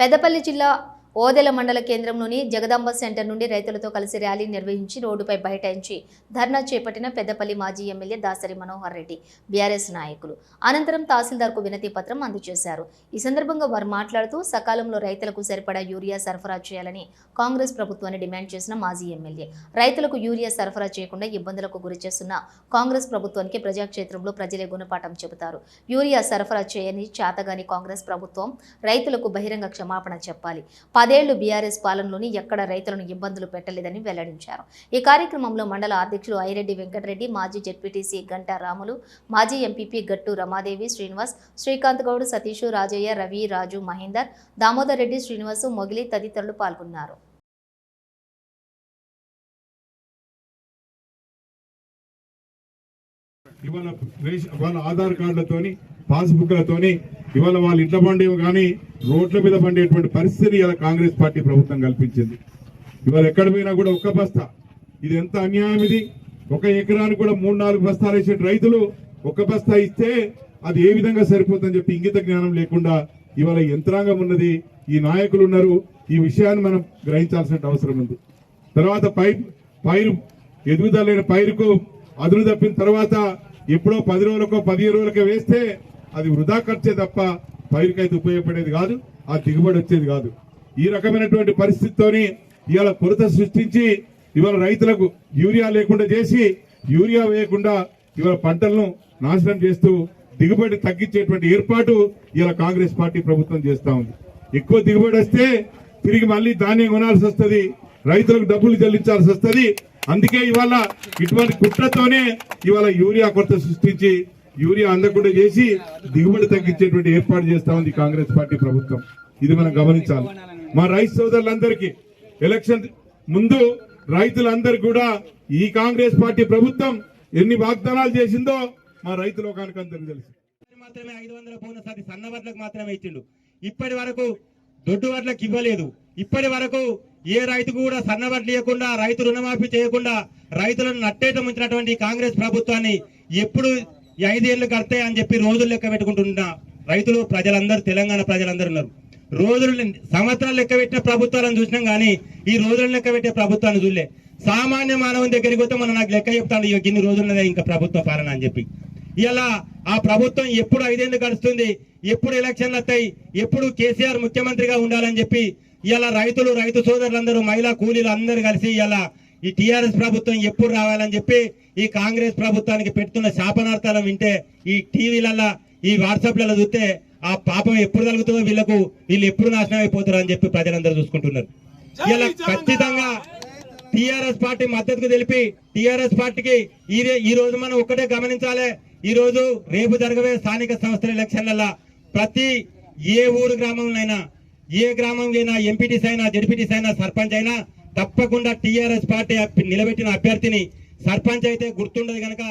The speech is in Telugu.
పెద్దపల్లి జిల్లా ఓదెల మండల కేంద్రంలోని జగదాంబ సెంటర్ నుండి రైతులతో కలిసి ర్యాలీ నిర్వహించి రోడ్డుపై బైఠాయించి ధర్నా చేపట్టిన పెద్దపల్లి మాజీ ఎమ్మెల్యే దాసరి మనోహర్ రెడ్డి బీఆర్ఎస్ నాయకులు. అనంతరం తహసీల్దార్కు వినతి పత్రం అందజేశారు. ఈ సందర్భంగా వారు మాట్లాడుతూ సకాలంలో రైతులకు సరిపడా యూరియా సరఫరా చేయాలని కాంగ్రెస్ ప్రభుత్వాన్ని డిమాండ్ చేసిన మాజీ ఎమ్మెల్యే. రైతులకు యూరియా సరఫరా చేయకుండా ఇబ్బందులకు గురి చేస్తున్న కాంగ్రెస్ ప్రభుత్వానికి ప్రజాక్షేత్రంలో ప్రజలే గుణపాఠం చెబుతారు. యూరియా సరఫరా చేయని చాతగాని కాంగ్రెస్ ప్రభుత్వం రైతులకు బహిరంగ క్షమాపణ చెప్పాలి. పదేళ్ళు బీఆర్ఎస్ పాలనలోని ఎక్కడ రైతులను ఇబ్బందులు పెట్టలేదని వెల్లడించారు. ఈ కార్యక్రమంలో మండల అధ్యక్షులు ఐరెడ్డి వెంకటరెడ్డి మాజీ జెడ్పీటీసీ గంటా రాములు మాజీ ఎంపీపీ గట్టు రమాదేవి శ్రీనివాస్ శ్రీకాంత్ గౌడ్ సతీష్ రాజయ్య రవి రాజు మహేందర్ దామోదర్ రెడ్డి శ్రీనివాసు మొగిలి తదితరులు పాల్గొన్నారు. ఇవాళ ఆధార్ కార్డులతోని పాస్బుక్లతోని ఇవాళ వాళ్ళ ఇంట్లో పండేవి కానీ రోడ్ల మీద పండేటువంటి పరిస్థితిని ఇలా కాంగ్రెస్ పార్టీ ప్రభుత్వం కల్పించింది. ఇవాళ ఎక్కడ పోయినా కూడా ఒక్క బస్తా. ఇది ఎంత అన్యాయం ఇది? ఒక ఎకరానికి కూడా మూడు నాలుగు బస్తాలు వేసే రైతులు ఒక బస్తా ఇస్తే అది ఏ విధంగా సరిపోతుందని చెప్పి ఇంగిత జ్ఞానం లేకుండా ఇవాళ యంత్రాంగం ఉన్నది ఈ నాయకులు ఉన్నారు. ఈ విషయాన్ని మనం గ్రహించాల్సిన అవసరం ఉంది. తర్వాత పై పైరు ఎదుగుదల లేని పైరుకు అదును తప్పిన తర్వాత ఎప్పుడో పది రోజులకో పదిహేను రోజులకో వేస్తే అది వృధా ఖర్చే తప్ప పైరుకైతే ఉపయోగపడేది కాదు ఆ దిగుబడి వచ్చేది కాదు. ఈ రకమైనటువంటి పరిస్థితితోని ఇవాళ కొరత సృష్టించి ఇవాళ రైతులకు యూరియా లేకుండా చేసి యూరియా వేయకుండా ఇవాళ పంటలను నాశనం చేస్తూ దిగుబడి తగ్గించేటువంటి ఏర్పాటు ఇవాళ కాంగ్రెస్ పార్టీ ప్రభుత్వం చేస్తా ఉంది. ఎక్కువ దిగుబడి వస్తే తిరిగి మళ్ళీ ధాన్యం కొనాల్సి వస్తుంది రైతులకు డబ్బులు చెల్లించాల్సి వస్తుంది. అందుకే ఇవాళ ఇటువంటి కుట్రతోనే ఇవాళ యూరియా కొరత సృష్టించి యూరియా అందకుండా చేసి దిగుబడి తగ్గించేటువంటి ఏర్పాటు చేస్తా ఉంది కాంగ్రెస్ పార్టీ ప్రభుత్వం. ఇది మనం గమనించాలి. మా రైతు సోదరులందరికీ ఎలక్షన్ ముందు రైతులందరికీ కూడా ఈ కాంగ్రెస్ పార్టీ ప్రభుత్వం ఎన్ని వాగ్దానాలు చేసిందో మా రైతు లోకానికి అందరికి తెలుసు. మాత్రమే ఐదు వందల బోనస్ అది సన్న వడ్లకు మాత్రమే ఇచ్చిండు. ఇప్పటి వరకు దొడ్డు వడ్లకు ఇవ్వలేదు. ఇప్పటి వరకు ఏ రైతు కూడా సన్న వడ్లు ఇవ్వకుండా రైతు రుణమాఫీ చేయకుండా రైతులను నట్టేట ముంచినటువంటి కాంగ్రెస్ ప్రభుత్వాన్ని ఎప్పుడు ఈ ఐదేళ్ళు కడతాయి అని చెప్పి రోజులు లెక్క పెట్టుకుంటున్న రైతులు ప్రజలందరూ తెలంగాణ ప్రజలందరూ ఉన్నారు. రోజులు సంవత్సరాలు లెక్క పెట్టిన ప్రభుత్వాలను చూసినాం కానీ ఈ రోజులు లెక్క పెట్టే ప్రభుత్వాన్ని చూడలే. సామాన్య మానవుని దగ్గరికి పోతే మనం నాకు లెక్క చెప్తాను ఇక ఇన్ని రోజులున్నదే ఇంకా ప్రభుత్వ పాలన అని చెప్పి. ఇలా ఆ ప్రభుత్వం ఎప్పుడు ఐదేళ్ళు గడుస్తుంది ఎప్పుడు ఎలక్షన్లు వస్తాయి ఎప్పుడు కేసీఆర్ ముఖ్యమంత్రిగా ఉండాలని చెప్పి ఇలా రైతులు రైతు సోదరులందరూ మహిళా కూలీలు అందరూ కలిసి ఇలా ఈ టిఆర్ఎస్ ప్రభుత్వం ఎప్పుడు రావాలని చెప్పి ఈ కాంగ్రెస్ ప్రభుత్వానికి పెడుతున్న శాపనార్థాలను వింటే ఈ టీవీలలో ఈ వాట్సాప్లలో చూస్తే ఆ పాపం ఎప్పుడు కలుగుతుందో వీళ్ళకు వీళ్ళు ఎప్పుడు నాశనం అయిపోతారు అని చెప్పి ప్రజలందరూ చూసుకుంటున్నారు. ఇలా ఖచ్చితంగా టిఆర్ఎస్ పార్టీ మద్దతుకు తెలిపి టిఆర్ఎస్ పార్టీకి ఈ ఈ రోజు మనం ఒక్కటే గమనించాలి. ఈ రోజు రేపు జరగబోయే స్థానిక సంస్థల ఎలక్షన్లలో ప్రతి ఏ ఊరు గ్రామంలోనైనా ఏ గ్రామం అయినా ఎంపీటీస్ అయినా జడ్పీటీస్ అయినా సర్పంచ్ అయినా తప్పకుండా టిఆర్ఎస్ పార్టీ నిలబెట్టిన అభ్యర్థిని సర్పంచ్ అయితే గుర్తుండదు కనుక